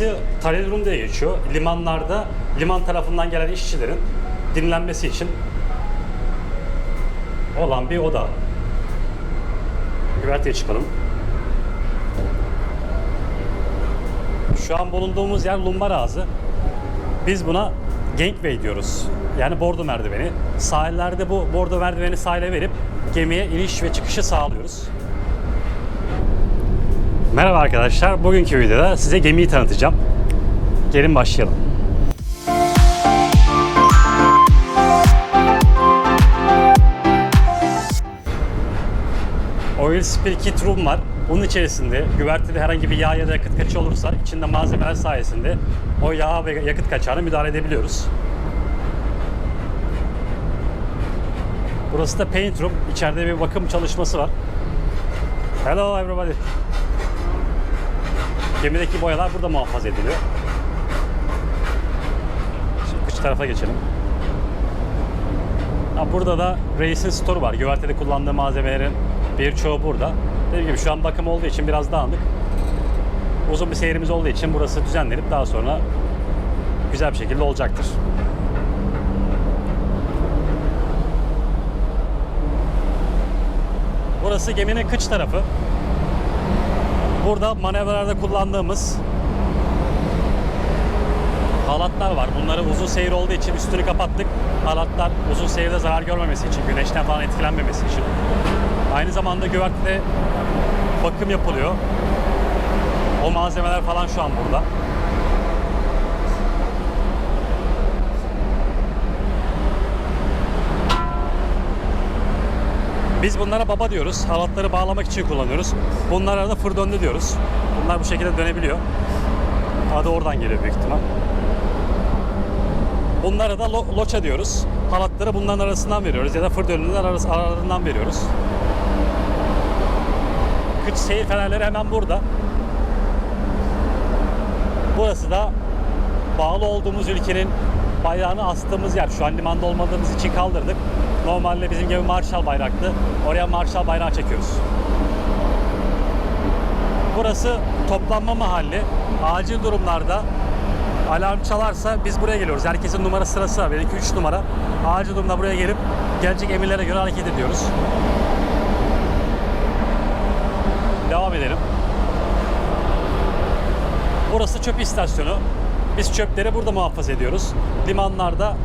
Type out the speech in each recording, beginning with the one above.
Burası Tarel geçiyor. Limanlarda liman tarafından gelen işçilerin dinlenmesi için olan bir oda. Güverteye çıkalım. Şu an bulunduğumuz yer Lumbar Ağzı. Biz buna gangway diyoruz. Yani bordo merdiveni. Sahillerde bu bordo merdiveni sahile verip gemiye iniş ve çıkışı sağlıyoruz. Merhaba arkadaşlar. Bugünkü videoda size gemiyi tanıtacağım. Gelin başlayalım. Oil spill kit room var. Bunun içerisinde güvertede herhangi bir yağ ya da yakıt kaçı olursa içinde malzemeler sayesinde o yağ ve yakıt kaçağına müdahale edebiliyoruz. Burası da paint room. İçeride bir bakım çalışması var. Hello everybody. Gemideki boyalar burada muhafaza ediliyor. Şimdi kış tarafa geçelim. Ha, burada da Reis'in store var. Güvertede kullandığı malzemelerin birçoğu burada. Dediğim gibi şu an bakım olduğu için biraz dağınık. Uzun bir seyrimiz olduğu için burası düzenlenip daha sonra güzel bir şekilde olacaktır. Burası geminin kıç tarafı. Burada manevralarda kullandığımız halatlar var. Bunları uzun seyir olduğu için üstünü kapattık. Halatlar uzun seyirde zarar görmemesi için, güneşten falan etkilenmemesi için. Aynı zamanda güvertede bakım yapılıyor. O malzemeler falan şu an burada. Biz bunlara baba diyoruz. Halatları bağlamak için kullanıyoruz. Bunlara da fır döndü diyoruz. Bunlar bu şekilde dönebiliyor. Adı oradan geliyor büyük ihtimal. Bunlara da lo- loça diyoruz. Halatları bunların arasından veriyoruz ya da fır dönümler arası, aralarından veriyoruz. Kıç seyir fenerleri hemen burada. Burası da bağlı olduğumuz ülkenin bayrağını astığımız yer. Şu an limanda olmadığımız için kaldırdık. Normalde bizim gibi Marshall bayraktı. Oraya Marshall bayrağı çekiyoruz. Burası toplanma mahalli. Acil durumlarda alarm çalarsa biz buraya geliyoruz. Herkesin numara sırası var. Benimki 3 numara. Acil durumda buraya gelip gelecek emirlere göre hareket ediyoruz. Devam edelim. Burası çöp istasyonu. Biz çöpleri burada muhafaza ediyoruz. Limanlarda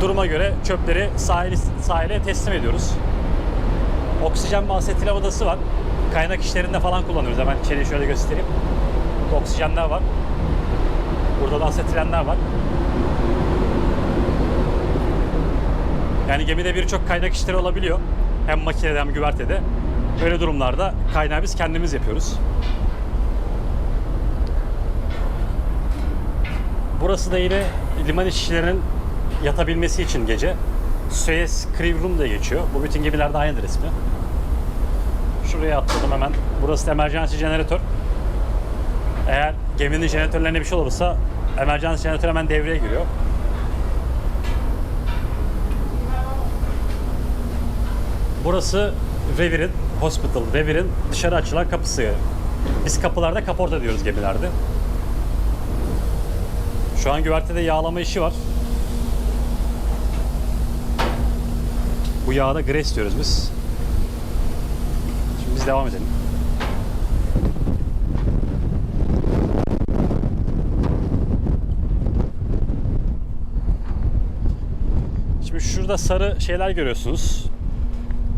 duruma göre çöpleri sahil, sahile teslim ediyoruz. Oksijen asetil odası var. Kaynak işlerinde falan kullanıyoruz. Hemen içeriği şöyle göstereyim. Oksijenler var. Burada da asetilenler var. Yani gemide birçok kaynak işleri olabiliyor. Hem makinede hem güvertede. Böyle durumlarda kaynağı biz kendimiz yapıyoruz. Burası da yine liman işçilerinin yatabilmesi için gece. Suez Crew Room diye geçiyor. Bu bütün gemilerde aynıdır ismi. Şuraya atladım hemen. Burası da emergency jeneratör. Eğer geminin jeneratörlerine bir şey olursa emergency jeneratör hemen devreye giriyor. Burası Revir'in, Hospital, Revir'in dışarı açılan kapısı. Biz kapılarda kaporta diyoruz gemilerde. Şu an güvertede yağlama işi var. Bu yağa da grace diyoruz biz. Şimdi biz devam edelim. Şimdi şurada sarı şeyler görüyorsunuz.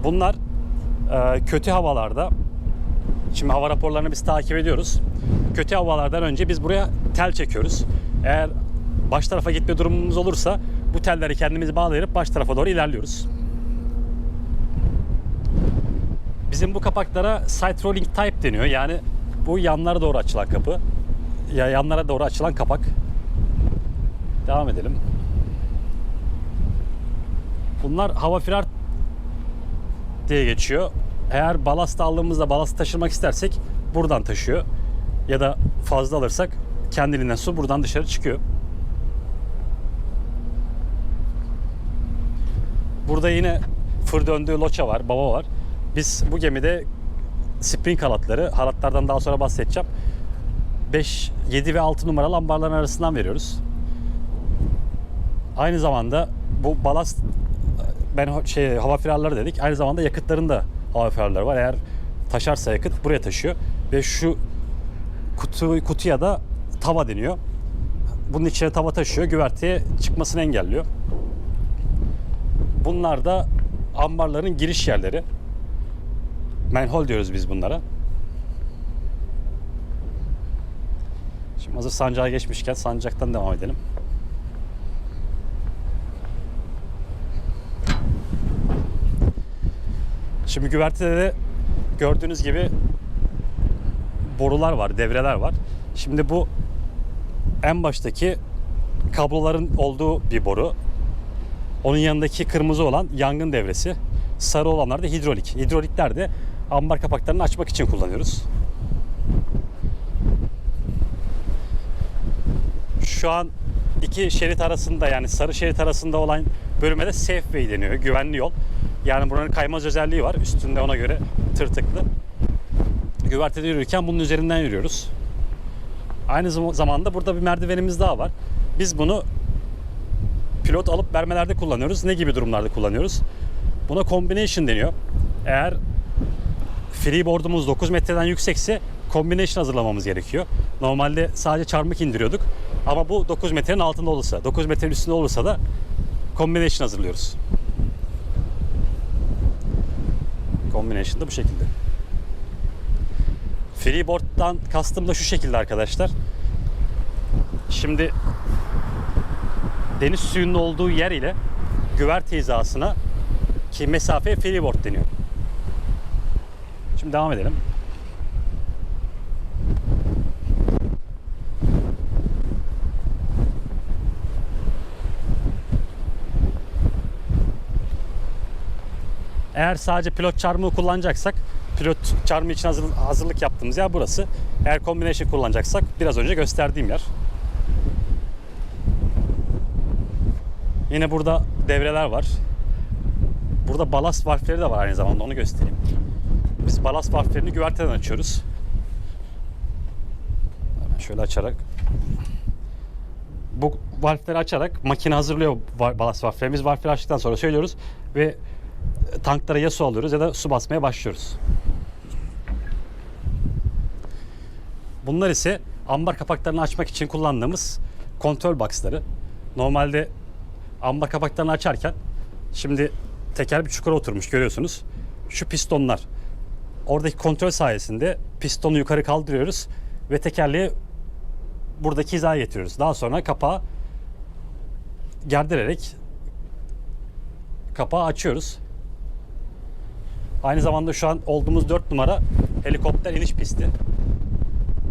Bunlar e, kötü havalarda Şimdi hava raporlarını biz takip ediyoruz. Kötü havalardan önce biz buraya tel çekiyoruz. Eğer baş tarafa gitme durumumuz olursa bu telleri kendimiz bağlayıp baş tarafa doğru ilerliyoruz. Bizim bu kapaklara side rolling type deniyor. Yani bu yanlara doğru açılan kapı. Ya yanlara doğru açılan kapak. Devam edelim. Bunlar hava firar diye geçiyor. Eğer balast aldığımızda balast taşımak istersek buradan taşıyor. Ya da fazla alırsak kendiliğinden su buradan dışarı çıkıyor. Burada yine fır döndüğü loça var, baba var. Biz bu gemide spring halatları, halatlardan daha sonra bahsedeceğim. 5, 7 ve 6 numaralı ambarların arasından veriyoruz. Aynı zamanda bu balast ben şey hava firarları dedik. Aynı zamanda yakıtların da hava firarları var. Eğer taşarsa yakıt buraya taşıyor ve şu kutu kutuya da tava deniyor. Bunun içine tava taşıyor, güverteye çıkmasını engelliyor. Bunlar da ambarların giriş yerleri. Manhole diyoruz biz bunlara. Şimdi hazır sancağa geçmişken sancaktan devam edelim. Şimdi güvertede de gördüğünüz gibi borular var, devreler var. Şimdi bu en baştaki kabloların olduğu bir boru. Onun yanındaki kırmızı olan yangın devresi. Sarı olanlar da hidrolik. Hidrolikler de ambar kapaklarını açmak için kullanıyoruz. Şu an iki şerit arasında yani sarı şerit arasında olan bölüme de safe deniyor. Güvenli yol. Yani buranın kaymaz özelliği var. Üstünde ona göre tırtıklı. Güvertede yürürken bunun üzerinden yürüyoruz. Aynı zam- zamanda burada bir merdivenimiz daha var. Biz bunu pilot alıp vermelerde kullanıyoruz. Ne gibi durumlarda kullanıyoruz? Buna combination deniyor. Eğer freeboardumuz 9 metreden yüksekse combination hazırlamamız gerekiyor. Normalde sadece çarmık indiriyorduk. Ama bu 9 metrenin altında olursa, 9 metrenin üstünde olursa da combination hazırlıyoruz. Combination da bu şekilde. Freeboard'dan kastım da şu şekilde arkadaşlar. Şimdi deniz suyunun olduğu yer ile güverte hizasına ki mesafeye freeboard deniyor. Şimdi devam edelim. Eğer sadece pilot çarmıhı kullanacaksak pilot çarmıhı için hazır- hazırlık yaptığımız yer burası. Eğer combination kullanacaksak biraz önce gösterdiğim yer. Yine burada devreler var. Burada balast valfleri de var aynı zamanda onu göstereyim. Biz balast valflerini güverteden açıyoruz. Hemen şöyle açarak. Bu valfleri açarak makine hazırlıyor balast valflerimiz. Valfleri açtıktan sonra söylüyoruz ve tanklara ya su alıyoruz ya da su basmaya başlıyoruz. Bunlar ise ambar kapaklarını açmak için kullandığımız kontrol boxları. Normalde ambar kapaklarını açarken şimdi teker bir çukura oturmuş görüyorsunuz. Şu pistonlar. Oradaki kontrol sayesinde pistonu yukarı kaldırıyoruz ve tekerleği buradaki hizaya getiriyoruz. Daha sonra kapağı gerdirerek kapağı açıyoruz. Aynı zamanda şu an olduğumuz 4 numara helikopter iniş pisti.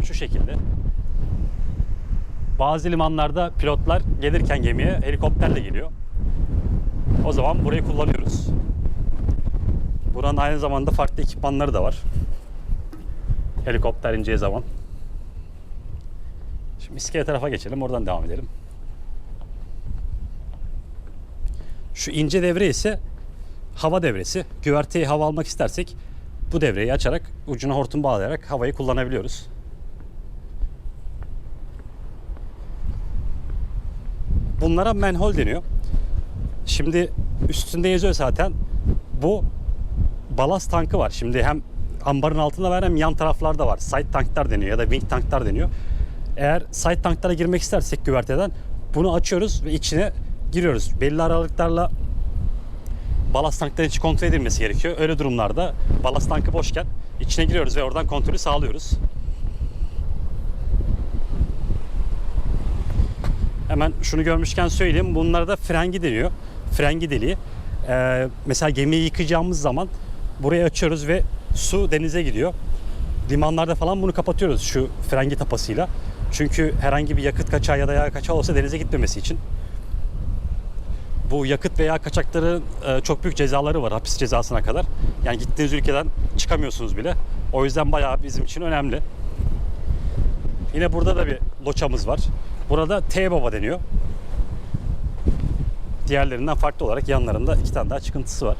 Şu şekilde. Bazı limanlarda pilotlar gelirken gemiye helikopterle geliyor. O zaman burayı kullanıyoruz. Buranın aynı zamanda farklı ekipmanları da var. Helikopter ineceği zaman. Şimdi iskele tarafa geçelim. Oradan devam edelim. Şu ince devre ise hava devresi. Güverteye hava almak istersek bu devreyi açarak ucuna hortum bağlayarak havayı kullanabiliyoruz. Bunlara manhole deniyor. Şimdi üstünde yazıyor zaten. Bu balast tankı var. Şimdi hem ambarın altında var hem yan taraflarda var. Side tanklar deniyor ya da wing tanklar deniyor. Eğer side tanklara girmek istersek güverteden bunu açıyoruz ve içine giriyoruz. Belli aralıklarla balast tankların içi kontrol edilmesi gerekiyor. Öyle durumlarda balast tankı boşken içine giriyoruz ve oradan kontrolü sağlıyoruz. Hemen şunu görmüşken söyleyeyim. Bunlara da frengi deniyor. Frengi deliği. Ee, mesela gemiyi yıkayacağımız zaman burayı açıyoruz ve su denize gidiyor. Limanlarda falan bunu kapatıyoruz şu frengi tapasıyla. Çünkü herhangi bir yakıt kaçağı ya da yağ kaçağı olsa denize gitmemesi için. Bu yakıt veya kaçakların e, çok büyük cezaları var hapis cezasına kadar. Yani gittiğiniz ülkeden çıkamıyorsunuz bile. O yüzden bayağı bizim için önemli. Yine burada da bir loçamız var. Burada T-baba deniyor. Diğerlerinden farklı olarak yanlarında iki tane daha çıkıntısı var.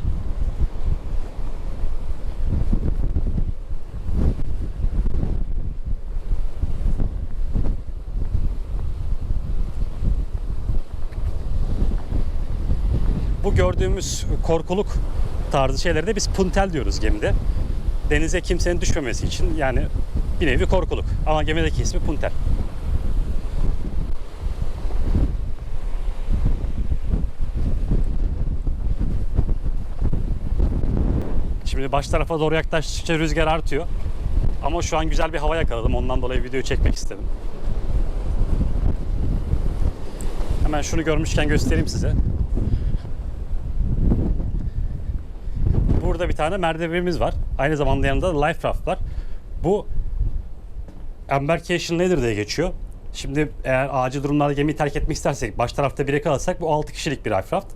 Bu gördüğümüz korkuluk tarzı şeylere de biz puntel diyoruz gemide. Denize kimsenin düşmemesi için yani bir nevi korkuluk. Ama gemideki ismi puntel. Şimdi baş tarafa doğru yaklaştıkça rüzgar artıyor. Ama şu an güzel bir hava yakaladım. Ondan dolayı videoyu çekmek istedim. Hemen şunu görmüşken göstereyim size. Burada bir tane merdivenimiz var. Aynı zamanda yanında da life raft var. Bu embarkation ladder diye geçiyor. Şimdi eğer acil durumlarda gemiyi terk etmek istersek baş tarafta bire kalırsak bu 6 kişilik bir life raft.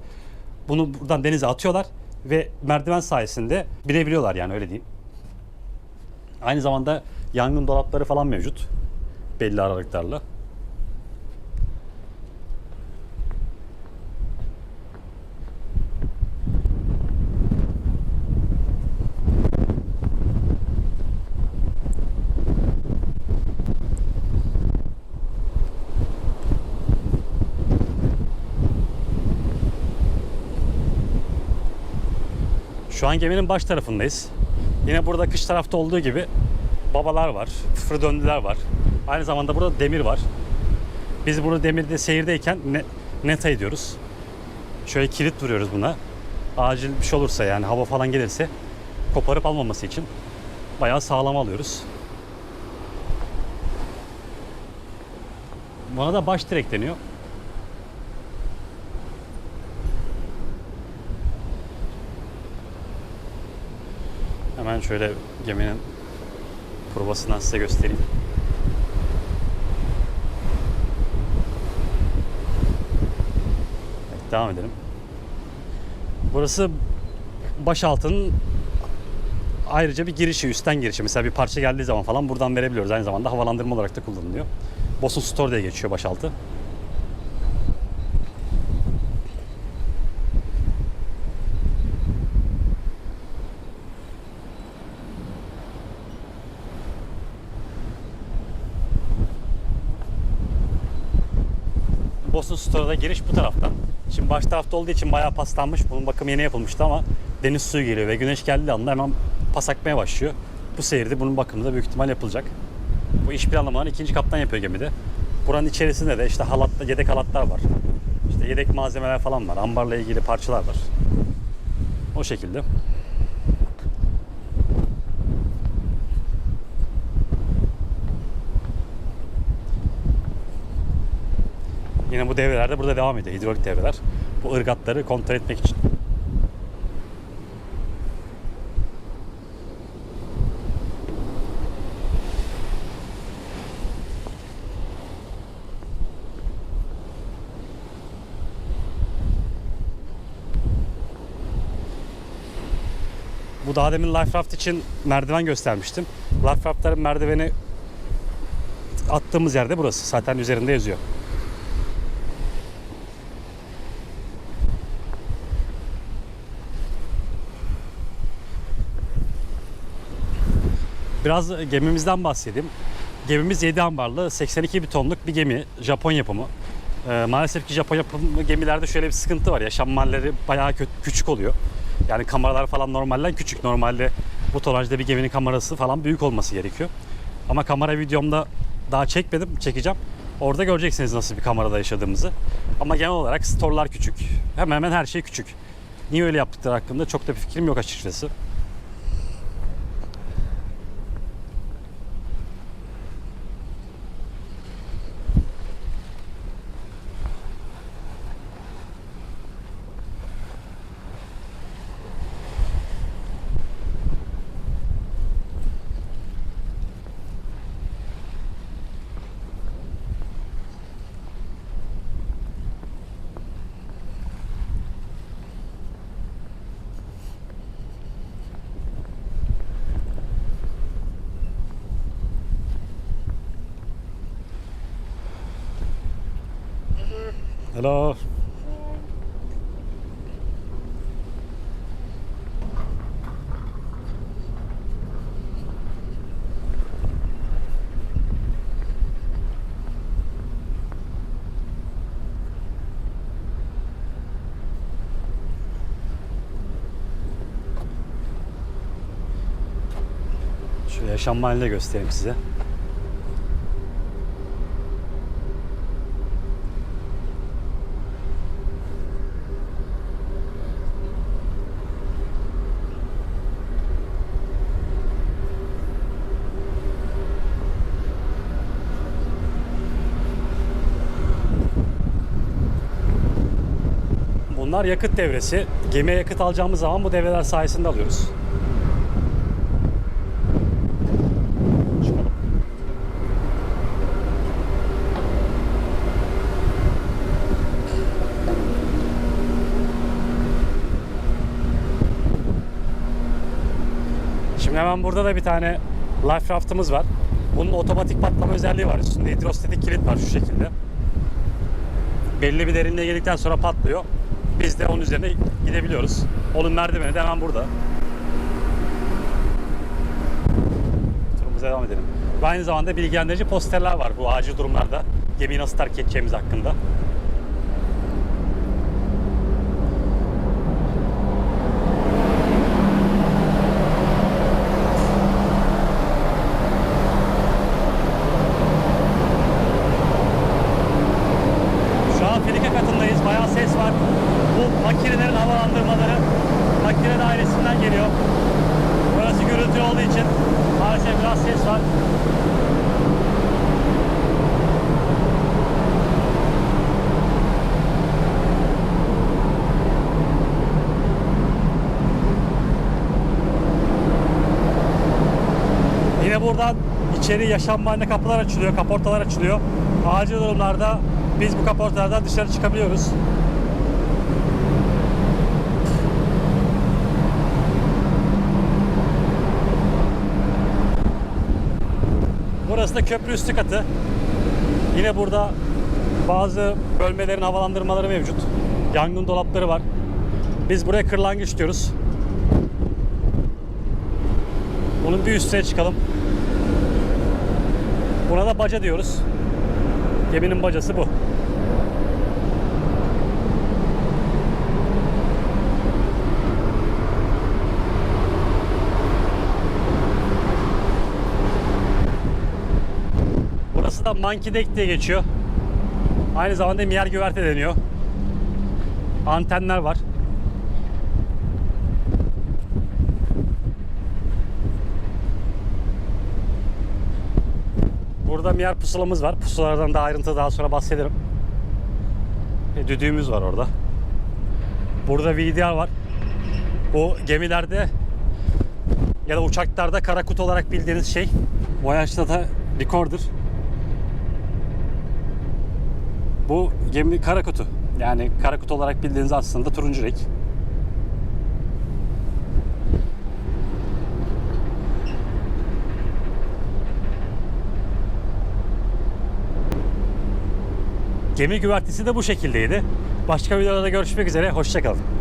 Bunu buradan denize atıyorlar ve merdiven sayesinde binebiliyorlar yani öyle diyeyim. Aynı zamanda yangın dolapları falan mevcut. Belli aralıklarla. Şu an geminin baş tarafındayız. Yine burada kış tarafta olduğu gibi babalar var, fır döndüler var. Aynı zamanda burada demir var. Biz burada demirde seyirdeyken ne, neta ediyoruz. Şöyle kilit vuruyoruz buna. Acil bir şey olursa yani hava falan gelirse koparıp almaması için bayağı sağlam alıyoruz. Buna da baş direk deniyor. Hemen şöyle geminin provasından size göstereyim. Evet, devam edelim. Burası başaltının ayrıca bir girişi, üstten girişi. Mesela bir parça geldiği zaman falan buradan verebiliyoruz. Aynı zamanda havalandırma olarak da kullanılıyor. Boston Store diye geçiyor başaltı. Boston Store'da giriş bu taraftan. Şimdi baş tarafta olduğu için bayağı paslanmış. Bunun bakımı yeni yapılmıştı ama deniz suyu geliyor ve güneş geldiği anda hemen pas akmaya başlıyor. Bu seyirde bunun bakımı da büyük ihtimal yapılacak. Bu iş planlamalarını ikinci kaptan yapıyor gemide. Buranın içerisinde de işte halat, yedek halatlar var. İşte yedek malzemeler falan var. Ambarla ilgili parçalar var. O şekilde. Yine bu devreler de burada devam ediyor. Hidrolik devreler. Bu ırgatları kontrol etmek için. Bu daha demin Life Raft için merdiven göstermiştim. Life Raft'ların merdiveni attığımız yerde burası. Zaten üzerinde yazıyor. Biraz gemimizden bahsedeyim. Gemimiz 7 ambarlı 82 bir tonluk bir gemi. Japon yapımı. Ee, maalesef ki Japon yapımı gemilerde şöyle bir sıkıntı var. Yaşam halleri bayağı kötü, küçük oluyor. Yani kameralar falan normalden küçük. Normalde bu tonajda bir geminin kamerası falan büyük olması gerekiyor. Ama kamera videomda daha çekmedim. Çekeceğim. Orada göreceksiniz nasıl bir kamerada yaşadığımızı. Ama genel olarak storelar küçük. Hemen hemen her şey küçük. Niye öyle yaptıkları hakkında çok da bir fikrim yok açıkçası. Hello. Şu yaşam halini göstereyim size. Bunlar yakıt devresi. Gemiye yakıt alacağımız zaman bu devreler sayesinde alıyoruz. Şimdi hemen burada da bir tane life raftımız var. Bunun otomatik patlama özelliği var. Üstünde hidrostatik kilit var şu şekilde. Belli bir derinliğe geldikten sonra patlıyor. Biz de onun üzerine gidebiliyoruz. Onun merdiveni de hemen burada. Turumuza devam edelim. Ve aynı zamanda bilgilendirici posterler var bu acil durumlarda. Gemiyi nasıl terk edeceğimiz hakkında. Şu an Filike katındayız. Bayağı ses var. Bu makinelerin havalandırmaları makine dairesinden geliyor. Burası gürültü olduğu için maalesef biraz ses var. Buradan içeri yaşam haline kapılar açılıyor, kaportalar açılıyor. Acil durumlarda biz bu kaportalardan dışarı çıkabiliyoruz. Burası da köprü üstü katı. Yine burada bazı bölmelerin havalandırmaları mevcut. Yangın dolapları var. Biz buraya kırlangıç diyoruz. Bunun bir üstüne çıkalım. Buna da baca diyoruz. Geminin bacası bu. Burası da monkey deck diye geçiyor. Aynı zamanda miyer güverte deniyor. Antenler var. Burada miyer pusulamız var. Pusulalardan daha ayrıntı daha sonra bahsederim. E, düdüğümüz var orada. Burada VDR var. Bu gemilerde ya da uçaklarda kara kutu olarak bildiğiniz şey Voyage Data Recorder. Bu gemi kara kutu. Yani kara kutu olarak bildiğiniz aslında turuncu renk. Gemi güvertesi de bu şekildeydi. Başka videolarda görüşmek üzere. Hoşçakalın.